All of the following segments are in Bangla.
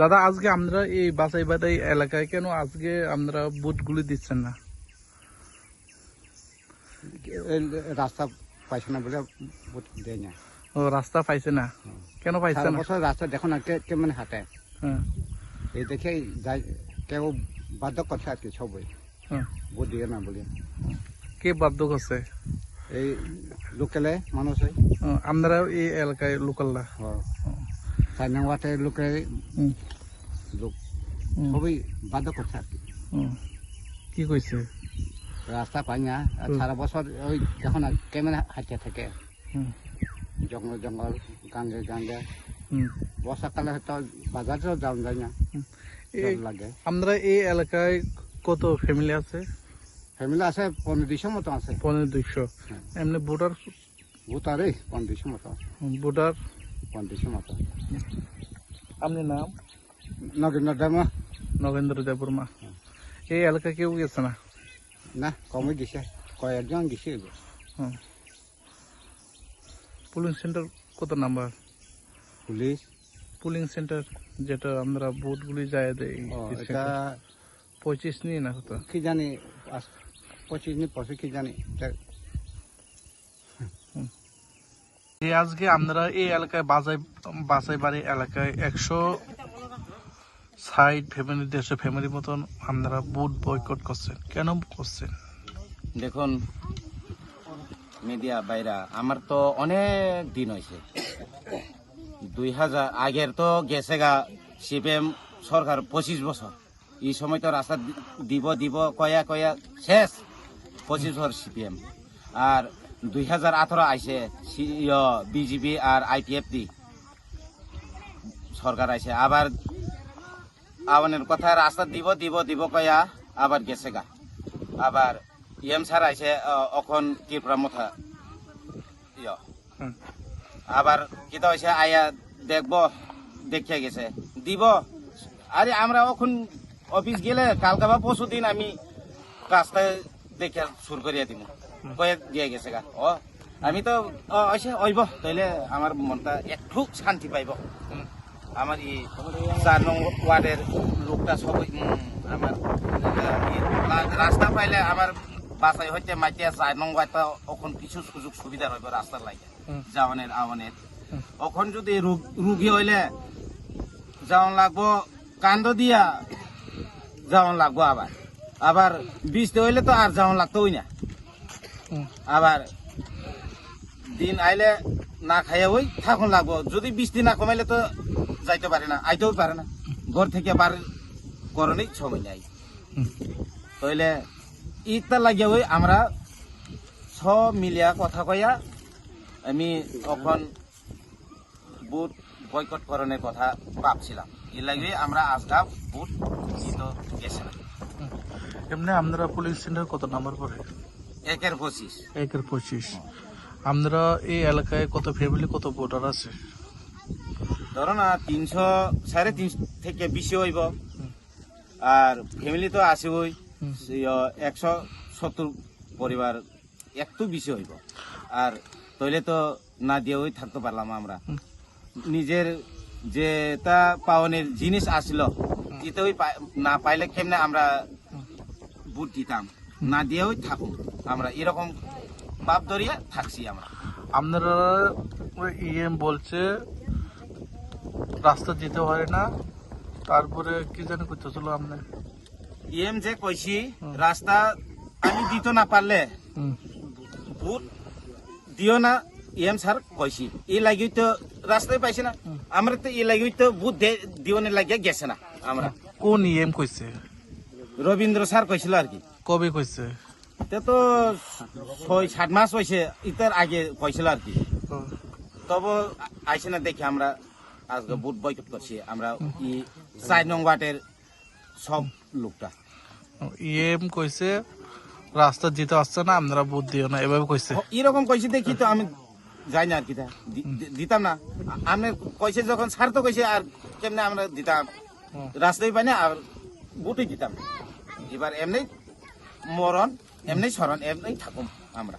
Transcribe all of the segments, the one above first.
দাদা আজকে আমরা এই বাসাই বাদাই এলাকায় কেন আজকে আমরা বুটগুলি দিচ্ছেন না? রাস্তা পাইছে না বলে ভোট দেয় না। ও রাস্তা পাইছে না? কেন পাইছে না? বছর রাস্তা দেখো না কে কেমন হাঁটে। হ্যাঁ, এই দেখে যাই কেউ বাধ্য করছে আর কি সবই। হ্যাঁ। ভোট দিয়ে না বলে। কে বাধ্য করছে? এই লোকেলে মানুষ হয় আমরা এই এলাকায় লোকালরা। চার নম্বরতে লোকে হুম, লোক। সবই বাধ্য করছে আর কি। কি কইছে? রাস্তা পাই না। সারা বছর ওই দেখো না কেমন হাঁটতে থাকে জঙ্গল জঙ্গল গাঙ্গে গাঙ্গে। বর্ষাকালে হয়তো বাজারেও যাওয়া যায় না। লাগে। আমরা এই এলাকায় কত ফ্যামিলি আছে? ফ্যামিলি আছে পনেরো দুইশো মতো আছে। পনেরো দুইশো। হ্যাঁ। এমনি ভোটার ভূতারে পনেরো দুইশো মতো। ভোটার? পনেরো দুইশো মতো আপনি নাম নগেন্দ্র ডামা নগেন্দ্র দেববর্মা এই এলাকায় কেউ গেছে না না কমে গেছে কয়েকজন গেছে পুলিং সেন্টার কত নাম্বার পুলিশ পুলিং সেন্টার যেটা আমরা বুথগুলি যায় দেই এটা পঁচিশ নিয়ে না কত কি জানি পঁচিশ নি পঁচিশ কি জানি এটা এই আজকে আমরা এই এলাকায় বাজাই বাড়ি এলাকায় একশো ষাট ফ্যামিলি দেড়শো ফ্যামিলির মতন আমরা বুথ বয়কট করছেন। কেন করছেন? দেখুন মিডিয়া বাইরা আমার তো অনেক দিন হয়েছে দুই হাজার, আগের তো গেছে গা সিপিএম সরকার পঁচিশ বছর। এই সময় তো রাস্তা দিব দিব, কয়া কয়া, শেষ। পঁচিশ বছর সিপিএম আর দুই হাজার আঠারো আইসে বিজেপি আর আইপিএফ দি। সরকার আইসে আবার আওয়ানের কথা রাস্তা দিব দিব দিব কয়া আবার গেছে গা। আবার ইএম স্যার আইসে অখন ত্রিপুরা মথা। ইয়। আবার কিতা হয়েছে আয়া দেখব দেখিয়া গেছে। দিব। আরে আমরা অখন অফিস গেলে কালকা বা পরশু দিন আমি কাজটা দেখিয়া শুরু করিয়া দিব কয়ে দিয়ে গেছে গা। ও আমি তো আইসে অইব। তাইলে আমার মনটা একটু শান্তি পাইব। আমার এই চার নং ওয়ার্ডের লোকটা সবাই উম, আমার রাস্তা পাইলে আমার বাসায় হইতে মাইতে চার নং ওয়ার্ডটা এখন কিছু সুযোগ সুবিধা হইব রাস্তার লাগে। যাওয়ানের আওয়ানের এখন যদি রোগ- হইলে যাওয়ান লাগবো কান্দ দিয়া যাওয়ান লাগবো আবার আবার বৃষ্টি হইলে তো আর যাওয়ান লাগতোই না। আবার দিন আইলে না খাইয়া ওই থাকুন লাগবো। যদি বৃষ্টি না কমাইলে তো যাইতে পারে না আইতেও পারে না। ঘর থেকে বার করণেই সময় নাই। তাইলে ইটা লাগিয়া ওই আমরা সব মিলিয়া কথা কইয়া আমি তখন বুট বয়কট করণের কথা ভাবছিলাম। এর লাগে আমরা আজকা বুট তো গেছিলাম। এমনি আমরা পুলিশ সেন্টার কত নাম্বার পরে একের পঁচিশ। একের পঁচিশ। আমরা এই এলাকায় কত ফ্যামিলি কত ভোটার আছে? ধরো না তিনশো সাড়ে তিনশো থেকে বেশি হইব। আর ফ্যামিলি তো আছে ওই একশো সত্তর পরিবার একটু বেশি হইব। আর তৈলে তো না দিয়ে ওই থাকতে পারলাম আমরা। নিজের যে তা পাওনের জিনিস আসলো দিতে ওই না পাইলে কেমনে আমরা বুট দিতাম? না দিয়ে ওই থাকুন আমরা এরকম বাপ ধরিয়ে থাকছি আমরা। আপনারা ইএম বলছে রাস্তা দিতে পারে না তারপরে কি জানি করতেছিল আপনি? ইএম যে কইছি রাস্তা আমি দিতে না পারলে দিও না ইএম স্যার কইছি। এই লাগি তো রাস্তায় পাইছে না। আমরা তো এই লাগি তো বুট দিওনে লাগিয়ে গেছে না আমরা। কোন ইএম কইছে? রবীন্দ্র স্যার কইছিল আর কি। কবে কইছে? তে তো ছয় সাত মাস হয়েছে ইতার আগে কইছিল আর কি তবে আইসে না দেখি আমরা আজকে বুট বয়কট করছি আমরা ই চার নং ওয়ার্ডের সব লোকটা ইএম কইছে রাস্তা দিতে আসছে না আমরা বুথ দিও না এভাবে কইছে এরকম কইছে দেখি তো আমি যাই না আর কি তা। দি- দি- দিতাম না আমি কইছে যখন ছাড় তো কইছে আর কেমনে আমরা দিতাম। রাস্তায় পাই না আর বুটই দিতাম। এবার এমনি মরণ এমনি স্মরণ এমনি থাকুম আমরা।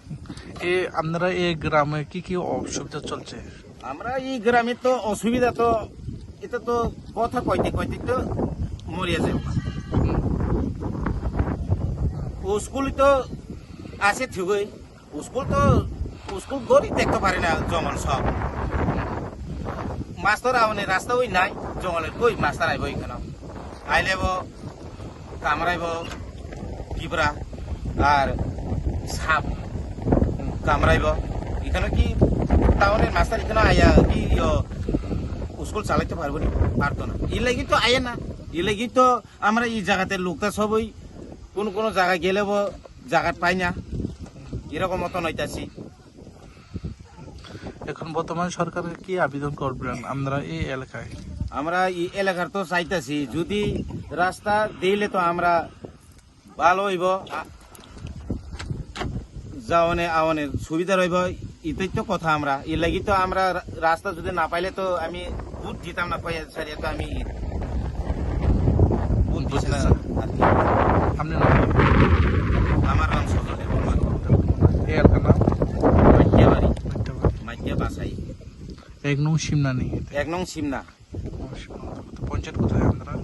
এ আপনারা এই গ্রামে কি কি অসুবিধা চলছে? আমরা এই গ্রামে তো অসুবিধা তো এটা তো কথা কইতে কইতে তো মরিয়া যাবে ও স্কুল তো আছে ঠিকই স্কুল তো স্কুল গড়ি দেখতে পারে না জঙ্গল সব। মাস্টার আওনে রাস্তা ওই নাই জঙ্গলের কই মাস্টার আইব এখানে আইলেব কামড়াইব পিঁপড়া। আর সাপ কামড়াইব। এখানে কি টাউনের মাস্টার এখানে আয়া কি স্কুল চালাইতে পারব নি? পারতো না। এই লাগি তো আয়ে না। এই লাগি তো আমরা এই জায়গাতে লোকটা সবই। কোন কোন জায়গায় গেলে জায়গা পাই না। এরকম মতো নইতাছি এখন বর্তমান সরকারের কি আবেদন করবেন আমরা এই এলাকায়? আমরা এই এলাকার তো চাইতাছি যদি রাস্তা দিলে তো আমরা ভালো হইব। যাওয়ানে আওয়ানের সুবিধা রইব এটাই তো কথা আমরা। এর লাগি তো আমরা রাস্তা যদি না পাইলে তো আমি বুট দিতাম না পয়সা সারিয়ে তো আমি বুট দিছি না। আর কি। আপনি নাম? আমার নাম সজলে মাইকিয়া বাসাই এক নং সিমনা নেই এক নং সিমনা। পঞ্চায়েত কোথায় আমরা